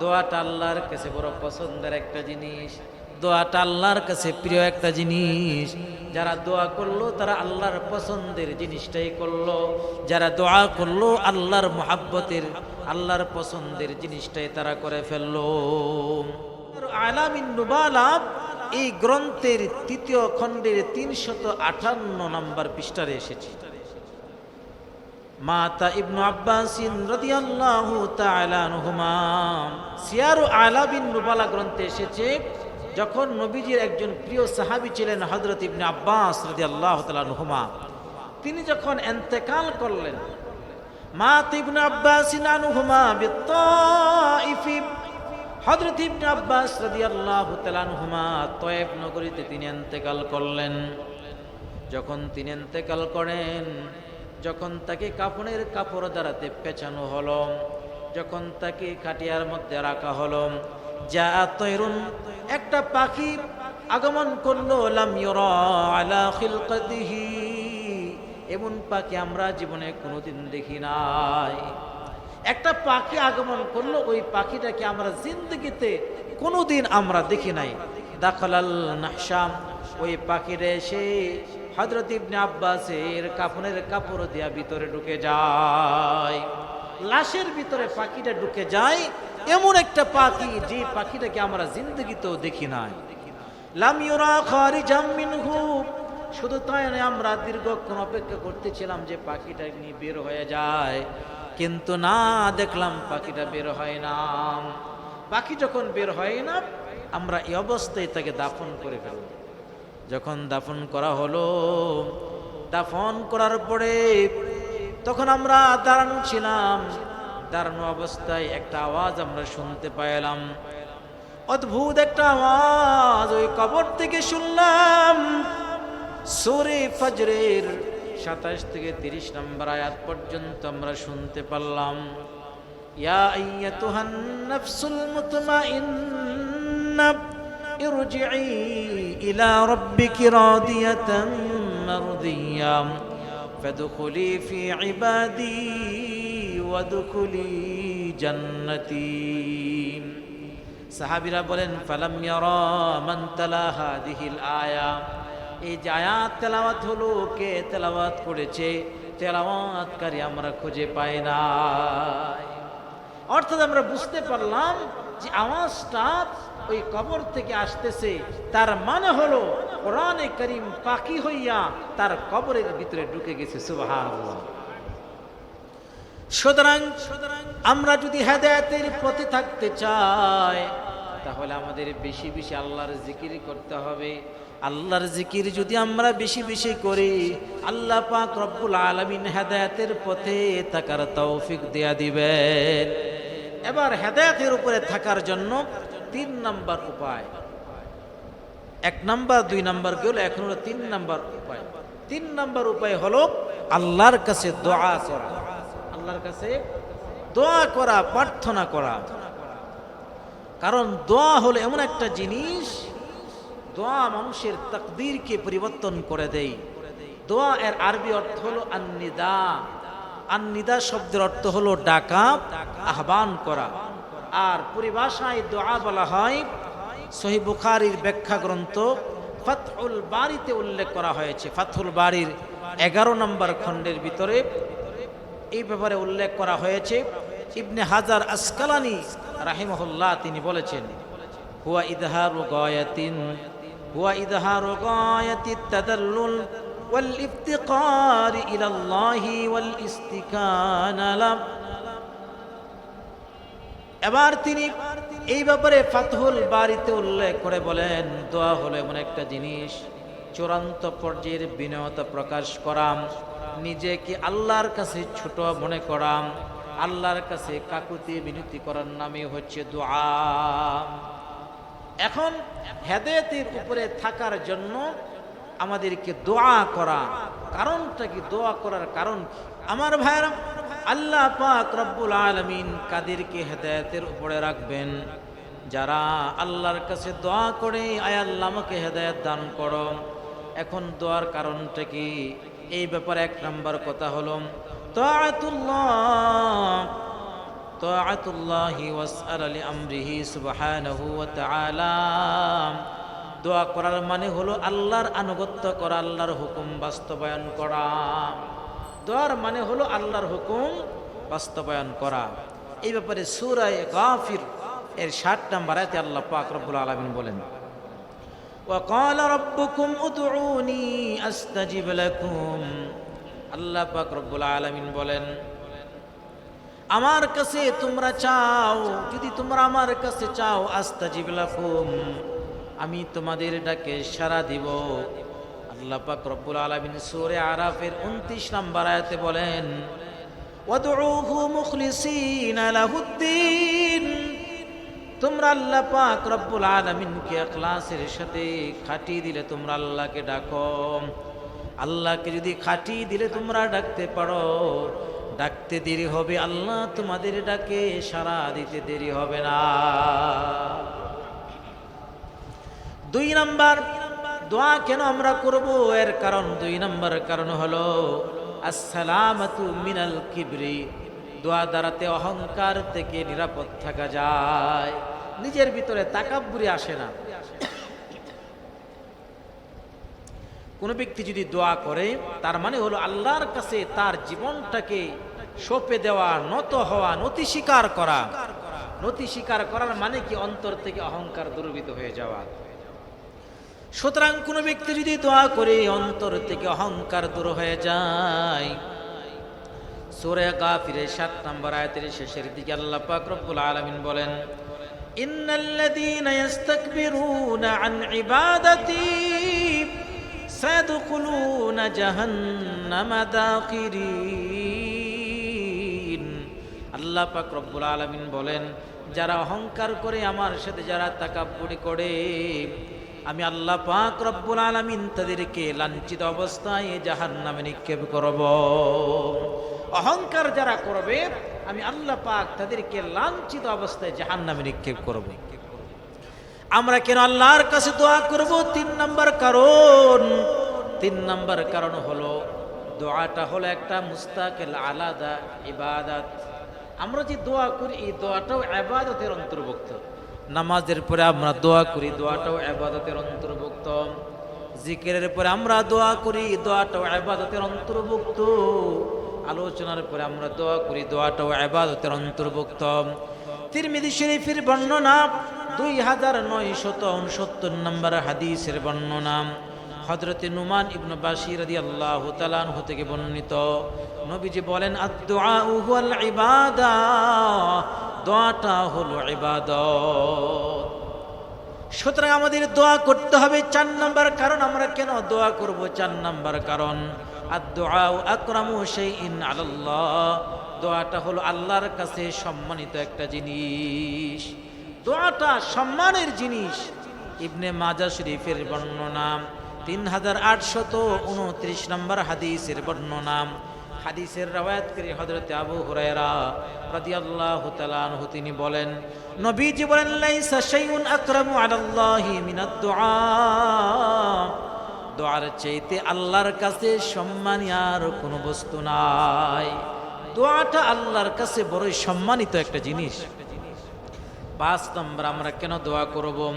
দোয়াটা আল্লাহর কাছে বড় পছন্দের একটা জিনিস। দোয়াটা আল্লাহর কাছে প্রিয় একটা জিনিস। যারা দোয়া করল, তারা আল্লাহর পছন্দের জিনিসটাই করল। যারা দোয়া করল, আল্লাহর মোহাব্বতের, আল্লাহর পছন্দের জিনিসটাই তারা করে ফেলল। আলামিন নুবালা এই গ্রন্থের তৃতীয় খণ্ডের তিনশত আটান্ন নম্বর পৃষ্ঠারে এসেছে। মাতা ইবনু আব্বাসিন রাদিয়াল্লাহু তাআলা আনহুমা। সিয়ারু আলা বিন নুবালা গ্রন্থে এসেছে, যখন নবীজির একজন প্রিয় সাহাবী ছিলেন হযরত ইবনে আব্বাস রাদিয়াল্লাহু তাআলা আনহুমা, তিনি যখন ইন্তেকাল করলেন, মাতা ইবনু আব্বাসিন আনহুমা বিত্তাইফি, হযরত ইবনে আব্বাস রাদিয়াল্লাহু তাআলা আনহুমা তয়েব নগরীতে তিনি ইন্তেকাল করলেন। যখন তিনি ইন্তেকাল করেন যখন তাকে কাপড়ের কাপড় দ্বারাতে পেঁচানো হলো, যখন তাকে খাটিয়ার মধ্যে রাখা হলো যা তৈরুন, একটা পাখি আগমন করল এমন পাখি আমরা জীবনে কোনোদিন দেখি নাই। একটা পাখি আগমন করল, ওই পাখিটাকে আমরা জিন্দগিতে কোনোদিন আমরা দেখি নাই। দাখলাল নাহসাম ওই পাখিরে এসে হজরত ইবনে আব্বাসের কাফনের কাপড় দিয়া ভিতরে ঢুকে যায়। লাশের ভিতরে পাখিটা ঢুকে যায়। এমন একটা পাখি যে পাখিটাকে আমরা জিন্দগিতেও দেখি নাই। লামিউরা খারিজাম মিনহু। শুধু তাই নয়, আমরা দীর্ঘক্ষণ অপেক্ষা করতেছিলাম যে পাখিটা নিয়ে বের হয়ে যায়। কিন্তু না দেখলাম পাখিটা বের হয় না। পাখি যখন বের হয় না, আমরা এই অবস্থায় তাকে দাফন করে ফেললাম। যখন দাফন করা হলো, দাফন করার পরে তখন আমরা দাঁড়ানো ছিলাম। দাঁড়ানো অবস্থায় একটা আওয়াজ আমরা শুনতে পাইলাম। অদ্ভুত একটা আওয়াজ ওই কবর থেকে শুনলাম। সুরে ফজরের সাতাশ থেকে তিরিশ নম্বর আয়াত পর্যন্ত আমরা শুনতে পারলাম। ইয়া আইয়াতুহান নাফসুল মুতমাইন্নাহ ارجعي إلى ربك راضية مرضية فادخلي في عبادي وادخلي جنتي সাহাবিরা বলেন ফালাম ইয়ারা মান তালা হাদিহিল আয়া এই যে আয়াত তেলাওয়াত হলো কে তেলাওয়াত করেছে তেলাওয়াতকারী আমরা খুঁজে পাই না অর্থাৎ আমরা বুঝতে পারলাম যে আওয়াজটা ওই কবর থেকে আসতেছে। তার মানে হলো, কোরআনে করিম পাখি হইয়া তার কবরের ভিতরে ঢুকে গেছে, সুবহানাল্লাহ। সুতরাং আমরা যদি হেদায়তের পথে থাকতে চাই, তাহলে আমাদের বেশি বেশি আল্লাহর জিকির করতে হবে। আল্লাহর জিকির যদি আমরা বেশি বেশি করি, আল্লাহ পাক রব্বুল আলমিন হেদায়তের পথে থাকার তৌফিক দেয়া দিবেন। এবার হেদায়তের উপরে থাকার জন্য তিন নাম্বার উপায়। এক নাম্বার, দুই নাম্বার গেল এখন হলো তিন নাম্বার উপায়। তিন নাম্বার উপায় হলো আল্লাহর কাছে দোয়া করা। আল্লাহর কাছে দোয়া করা, প্রার্থনা করা। কারণ দোয়া হলো এমন একটা জিনিস, দোয়া মানুষের তাকদীরকে পরিবর্তন করে দেয়। দোয়া এর আরবি অর্থ হলো আন্নিদা। আন্নিদা শব্দের অর্থ হলো ডাকা, আহ্বান করা। আর পরিভাষায় দোয়া বলা হয়। সহি বুখারির ব্যাখ্যা গ্রন্থ ফাতহুল বাড়িতে উল্লেখ করা হয়েছে। ফাতহুল বাড়ির এগারো নম্বর খণ্ডের ভিতরে এই ব্যাপারে উল্লেখ করা হয়েছে। ইবনে হাজার আসকালানি রাহিমহুল্লাহ তিনি বলেছেন, হুয়া ইদহারু গয়াতিন, হুয়া ইদহারু গয়াতি তাদাল্লুল ওয়াল ইফতিকার ইলাল্লাহি ওয়াল ইস্তিকানা এবার তিনি এই ব্যাপারে ফাতহুল বাড়িতে উল্লেখ করে বলেন, দোয়া হলো এমন একটা জিনিস, চূড়ান্ত পর্যায়ের বিনয়তা প্রকাশ করাম, নিজেকে আল্লাহর কাছে ছোট মনে করাম, আল্লাহর কাছে কাকুতি বিনতি করার নামে হচ্ছে দোয়া। এখন হেদায়তের উপরে থাকার জন্য আমাদেরকে দোয়া করা, কারণটা কি? দোয়া করার কারণ কি? আমার ভাইরা আল্লাহ পাক রব্বুল আলমিন কাদেরকে হেদায়তের উপরে রাখবেন। যারা আল্লাহর কাছে দোয়া করে, আয় আল্লাহ আমাকে হেদায়ত দান করো। এখন দোয়ার কারণটা কি? এই ব্যাপারে এক নম্বর কথা হলো দোয়া করার মানে হলো আল্লাহর আনুগত্য করা, আল্লাহর হুকুম বাস্তবায়ন করা। দোয়ার মানে হলো আল্লাহর হুকুম বাস্তবায়ন করা এই ব্যাপারে সূরায়ে গাফির এর 60 নম্বর আয়াতে আল্লাহ পাক রব্বুল আলামিন বলেন وقال ربكم ادعوني استجب لكم আল্লাহ পাক রব্বুল আলামিন বলেন আমার কাছে তোমরা চাও যদি তোমরা আমার কাছে চাও আস্তাজিব লাকুম আমি তোমাদের ডাকে সাড়া দিব আল্লাহ পাক রব্বুল আলামিন সূরা আরাফের 29 নম্বর আয়াতে বলেন, ওয়াদউহু মুখলিসিনা লাহুদ্দিন। তোমরা আল্লাহ পাক রব্বুল আলামিনকে ইখলাসের সাথে খাটিয়ে দিলে তোমরা আল্লাহকে ডাকো। আল্লাহকে যদি খাটিয়ে দিলে তোমরা ডাকতে পারো। ডাকতে দেরি হবে, আল্লাহ তোমাদের ডাকে সারা দিতে দেরি হবে না। দুই নাম্বার দোয়া কেন আমরা করব? এর কারণ দুই নম্বর কারণ হলো, আসসালামাতু মিনাল কিবরি। দোয়া দ্বারাতে অহংকার থেকে নিরাপদ থাকা যায়। নিজের ভিতরে তাকাব্বুরি আসে না। কোনো ব্যক্তি যদি দোয়া করে, তার মানে হলো আল্লাহর কাছে তার জীবনটাকে সঁপে দেওয়া, নত হওয়া, নতি স্বীকার করা। নতি স্বীকার করার মানে কি? অন্তর থেকে অহংকার দুর্বৃত হয়ে যাওয়া। সুতরাং কোনো ব্যক্তি যদি দোয়া করে, অন্তর থেকে অহংকার দূর হয়ে যায়। সুরে গাফিরে সাত নম্বর আয়াতের শেষের দিকে আল্লাহ পাক রব্বুল আলামিন বলেন আল্লাহ পাক আলামিন বলেন, যারা অহংকার করে আমার সাথে যারা তাকাব্বুরি করে আমি আল্লাহ পাক রব্বুল আলামিন তাদেরকে লাঞ্ছিত অবস্থায় জাহান্নামে নিক্ষেপ করব। অহংকার যারা করবে, আমি আল্লাহ পাক তাদেরকে লাঞ্ছিত অবস্থায় জাহান্নামে নিক্ষেপ করব। আমরা কেন আল্লাহর কাছে দোয়া করব? তিন নাম্বার কারণ। তিন নাম্বার কারণ হলো, দোয়াটা হলো একটা মুস্তাকিল আলাদা ইবাদাত। আমরা যে দোয়া করি, এই দোয়াটাও আবাদতের অন্তর্ভুক্ত। নামাজের পরে আমরা দোয়া করি, দোয়াটাও আবাদতের অন্তর্ভুক্ত। জিকিরের পরে আমরা দোয়া করি, দোয়াটাও আবাদতের অন্তর্ভুক্ত। আলোচনার পরে আমরা দোয়া করি, দোয়াটাও আবাদতের অন্তর্ভুক্ত। তিরমিদি শরীফের বর্ণনা, দুই হাজার নয় শত উনসত্তর নম্বর হাদিসের বর্ণনা। হজরতে নুমান ইবনু বাশির রাদি আল্লাহ তালানহ থেকে বর্ণিত। নবীজি বলেন আদুআ হুয়াল ইবাদা। দোয়াটা হলো ইবাদত। সুতরাং আমাদের দোয়া করতে হবে চার নাম্বার কারণ, আমরা কেন দোয়া করব চার নাম্বার কারণ? আর দোয়া আকরামু সেই ইন আল্লাহ দোয়াটা হলো আল্লাহর কাছে সম্মানিত একটা জিনিস। দোয়াটা সম্মানের জিনিস। ইবনে মাজা শরীফের বর্ণনা তিন হাজার আটশত উনত্রিশ নম্বর হাদিসের বর্ণনা হাদিসের রাওয়ায়াতকারী হযরতে আবু হুরায়রা রাদিয়াল্লাহু তাআলা আনহু তিনি বলেন, নবীজি বলেন, লাইসা শাইউন আকরামু আলাল্লাহি মিনাদ দুআ। দোয়ার চাইতে আল্লাহর কাছে সম্মানী আর কোনো বস্তু নাই। দোয়াটা আল্লাহর কাছে বড়ই সম্মানিত একটা জিনিস। পাঁচ নম্বর আমরা কেন দোয়া করব?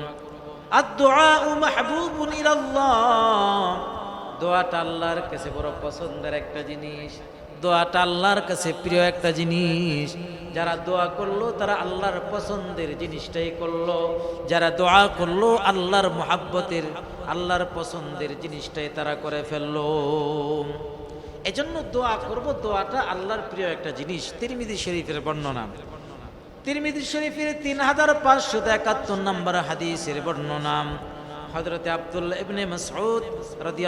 আর দোয়া মাহবুবুন ইলাল্লাহ। দোয়াটা আল্লাহর কাছে বড় পছন্দের একটা জিনিস, দোয়াটা আল্লাহর কাছে প্রিয় একটা জিনিস। যারা দোয়া করল, তারা আল্লাহর পছন্দের জিনিসটাই করল। যারা দোয়া করল, আল্লাহর মোহাব্বতের, আল্লাহর পছন্দের জিনিসটাই তারা করে ফেলল। এজন্য দোয়া করব, দোয়াটা আল্লাহর প্রিয় একটা জিনিস। তিরমিদি শরীফের বর্ণনা। তিরমিদি শরীফের তিন হাজার পাঁচশো একাত্তর নম্বর হাদিসের বর্ণনা। হজরতে আবদুল্লাহ ইবনে মসউদ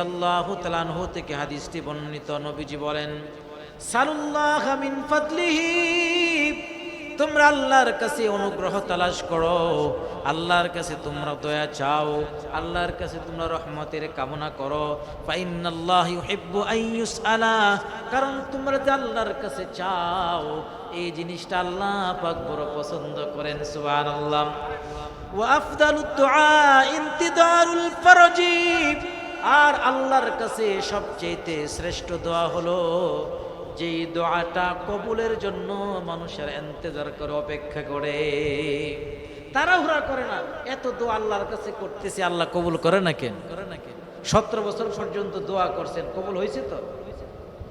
আল্লাহ তালানহ থেকে হাদিসটি বর্ণিত নবীজি বলেন সালুল্লাহ মিন তোমরা আল্লাহর কাছে অনুগ্রহ তালাশ করো। আল্লাহর কাছে তোমরা দয়া চাও। আল্লাহর কাছে তোমরা রহমতের কামনা করো। কারণ তোমরা যে আল্লাহর কাছে চাও, এই জিনিসটা আল্লাহ পাক বড় পছন্দ করেন, সুবহানাল্লাহ। আল্লাহ আর আল্লাহর কাছে সবচেয়ে শ্রেষ্ঠ দোয়া হলো যে দোয়াটা কবুলের জন্য মানুষের এন্তেজার করে, অপেক্ষা করে, তাড়াহুড়া করে না। এত দোয়া আল্লাহর কাছে করতেছে, আল্লাহ কবুল করে না কেন? করে না কেন সতেরো বছর পর্যন্ত দোয়া করছেন, কবুল হয়েছে তো?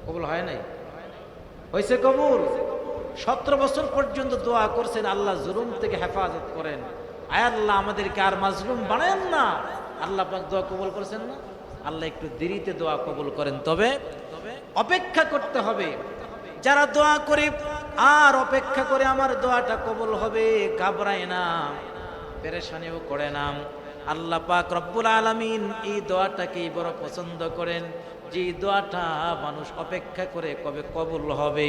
কবুল হয় নাই? হয়েছে কবুল? সতেরো বছর পর্যন্ত দোয়া করছেন, আল্লাহ জুলুম থেকে হেফাজত করেন। আয় আল্লাহ, আমাদেরকে আর মাজলুম বানায়েন না। আল্লাহ দোয়া কবুল করেছেন না? আল্লাহ একটু দেরিতে দোয়া কবুল করেন। তবে অপেক্ষা করতে হবে। যারা দোয়া করে, আর অপেক্ষা করে আমার দোয়াটা কবুল হবে, ঘাবড়ায় না, পেরেশানিও করে না। আল্লাহ পাক রব্বুল আলামিন এই দোয়াটাকেই বড় পছন্দ করেন। যে দোয়াটা মানুষ অপেক্ষা করে কবে কবুল হবে।